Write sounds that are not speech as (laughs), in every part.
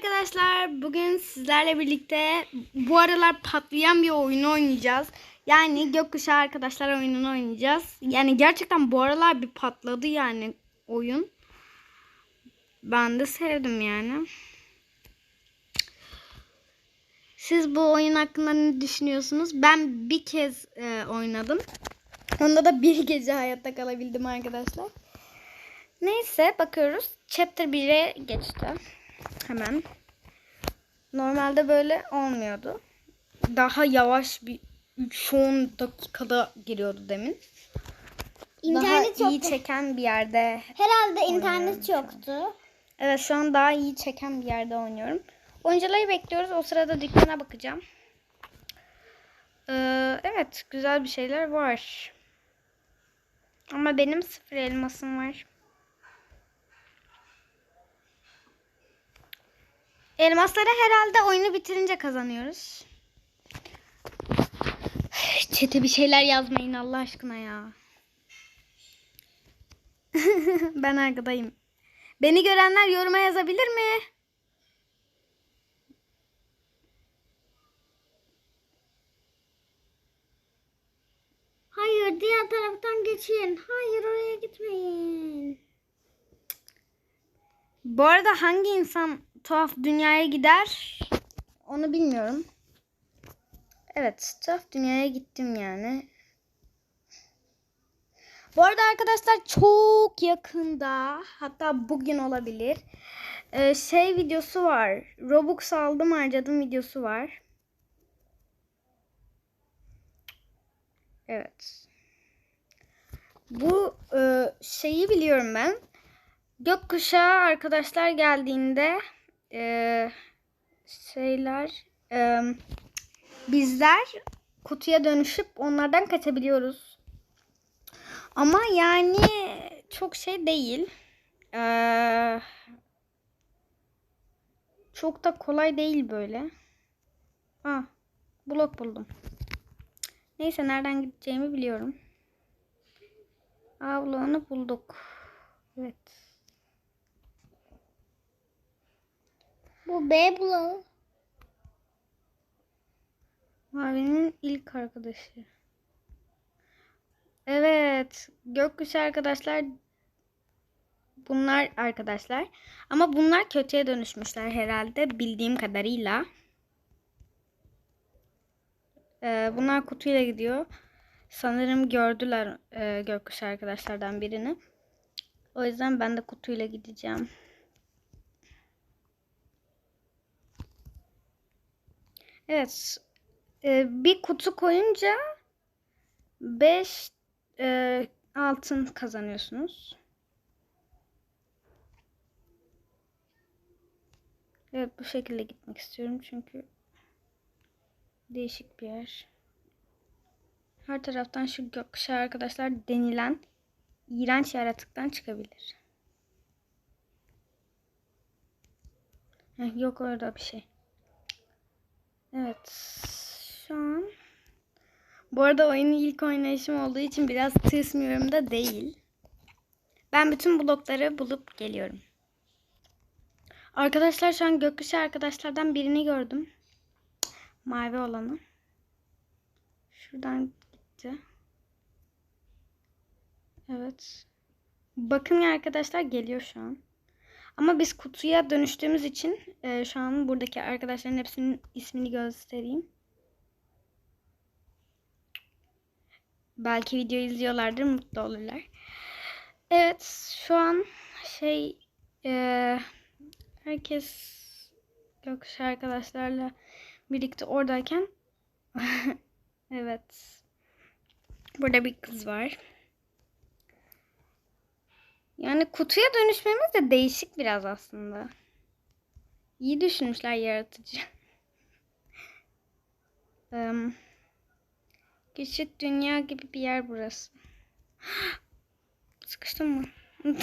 arkadaşlar. Bugün sizlerle birlikte bu aralar patlayan bir oyunu oynayacağız. Yani gökkuşağı arkadaşlar oyununu oynayacağız. Yani gerçekten bu aralar bir patladı yani oyun. Ben de sevdim yani. Siz bu oyun hakkında ne düşünüyorsunuz? Ben bir kez e, oynadım. Onda da bir gece hayatta kalabildim arkadaşlar. Neyse bakıyoruz. Chapter 1'e geçti. Hemen. Normalde böyle olmuyordu. Daha yavaş bir 3-10 dakikada giriyordu demin. İnternet daha iyi yoktu. çeken bir yerde. Herhalde internet yoktu. Evet şu an daha iyi çeken bir yerde oynuyorum. Oyuncuları bekliyoruz. O sırada dükkana bakacağım. Ee, evet güzel bir şeyler var. Ama benim sıfır elmasım var. Elmasları herhalde oyunu bitirince kazanıyoruz. Çete bir şeyler yazmayın Allah aşkına ya. (laughs) ben arkadayım. Beni görenler yoruma yazabilir mi? Hayır diğer taraftan geçin. Hayır oraya gitmeyin. Bu arada hangi insan tuhaf dünyaya gider? Onu bilmiyorum. Evet, tuhaf dünyaya gittim yani. Bu arada arkadaşlar çok yakında, hatta bugün olabilir. Ee, şey videosu var. Robux aldım harcadım videosu var. Evet. Bu e, şeyi biliyorum ben. Gökkuşağı arkadaşlar geldiğinde e, şeyler e, bizler kutuya dönüşüp onlardan kaçabiliyoruz. Ama yani çok şey değil. Ee, çok da kolay değil böyle. Ah, blok buldum. Neyse nereden gideceğimi biliyorum. Bloğunu bulduk. Evet. Bu B bloğu. Mavi'nin ilk arkadaşı. Evet. Gökkuşağı arkadaşlar bunlar arkadaşlar. Ama bunlar kötüye dönüşmüşler herhalde bildiğim kadarıyla. Ee, bunlar kutuyla gidiyor. Sanırım gördüler e, gökkuşağı arkadaşlardan birini. O yüzden ben de kutuyla gideceğim. Evet. Ee, bir kutu koyunca 5 altın kazanıyorsunuz. Evet bu şekilde gitmek istiyorum çünkü değişik bir yer. Her taraftan şu gökkuşağı arkadaşlar denilen iğrenç yaratıktan çıkabilir. Heh, yok orada bir şey. Evet. Şu an bu arada oyunu ilk oynayışım olduğu için biraz tırsmıyorum da değil. Ben bütün blokları bulup geliyorum. Arkadaşlar şu an gökkuşağı arkadaşlardan birini gördüm. Mavi olanı. Şuradan gitti. Evet. Bakın ya arkadaşlar geliyor şu an. Ama biz kutuya dönüştüğümüz için e, şu an buradaki arkadaşların hepsinin ismini göstereyim. Belki video izliyorlardır, mutlu olurlar. Evet, şu an şey e, herkes gökkuşağı arkadaşlarla birlikte oradayken (laughs) evet burada bir kız var. Yani kutuya dönüşmemiz de değişik biraz aslında. İyi düşünmüşler yaratıcı. (laughs) um, küçük dünya gibi bir yer burası. (gasps) Sıkıştım mı? (laughs)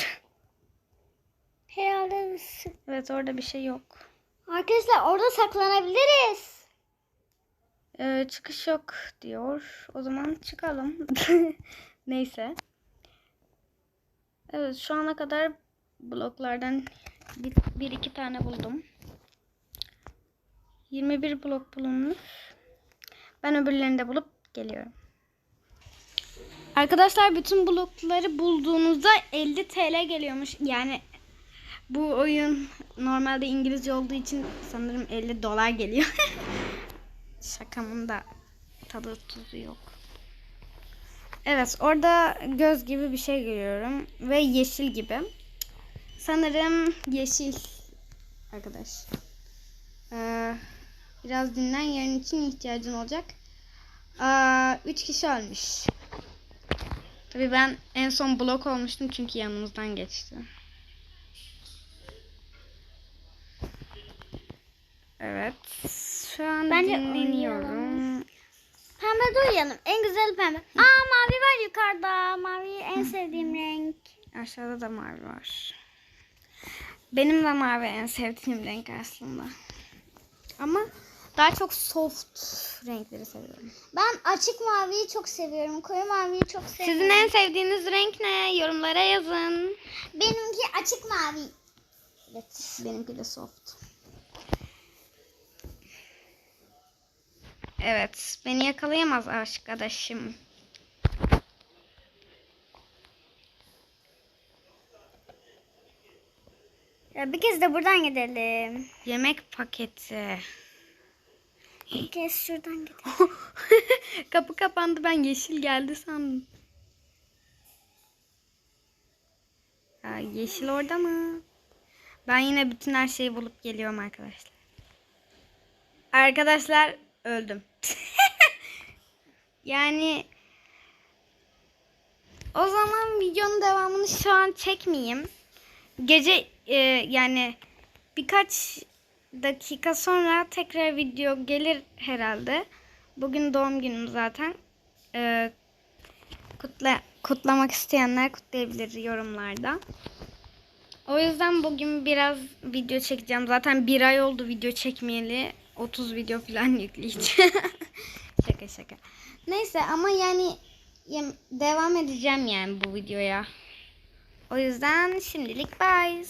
Herhalde biz- evet orada bir şey yok. Arkadaşlar orada saklanabiliriz. Ee, çıkış yok diyor. O zaman çıkalım. (laughs) Neyse. Evet şu ana kadar bloklardan bir, bir iki tane buldum. 21 blok bulunmuş. Ben öbürlerini de bulup geliyorum. Arkadaşlar bütün blokları bulduğunuzda 50 TL geliyormuş. Yani bu oyun normalde İngilizce olduğu için sanırım 50 dolar geliyor. (laughs) Şakamın da tadı tuzu yok. Evet orada göz gibi bir şey görüyorum. Ve yeşil gibi. Sanırım yeşil arkadaş. Ee, biraz dinlen yarın için ihtiyacın olacak. Aa, üç kişi ölmüş. Tabii ben en son blok olmuştum çünkü yanımızdan geçti. Evet. Şu an Bence dinleniyorum. Pembe de uyuyalım. En güzel pembe. Aa mavi var yukarıda. Mavi en sevdiğim renk. Aşağıda da mavi var. Benim de mavi en sevdiğim renk aslında. Ama daha çok soft renkleri seviyorum. Ben açık maviyi çok seviyorum. Koyu maviyi çok seviyorum. Sizin en sevdiğiniz renk ne? Yorumlara yazın. Benimki açık mavi. Evet. Benimki de soft. Evet, beni yakalayamaz arkadaşım. Ya bir kez de buradan gidelim. Yemek paketi. Bir kez şuradan gidelim. (laughs) Kapı kapandı ben yeşil geldi sandım. Ya yeşil orada mı? Ben yine bütün her şeyi bulup geliyorum arkadaşlar. Arkadaşlar öldüm. (laughs) yani o zaman videonun devamını şu an çekmeyeyim. Gece e, yani birkaç dakika sonra tekrar video gelir herhalde. Bugün doğum günüm zaten. E, kutla, kutlamak isteyenler kutlayabilir yorumlarda. O yüzden bugün biraz video çekeceğim. Zaten bir ay oldu video çekmeyeli. 30 video falan (laughs) yükleyeceğim. şaka şaka. Neyse ama yani devam edeceğim yani bu videoya. O yüzden şimdilik bye.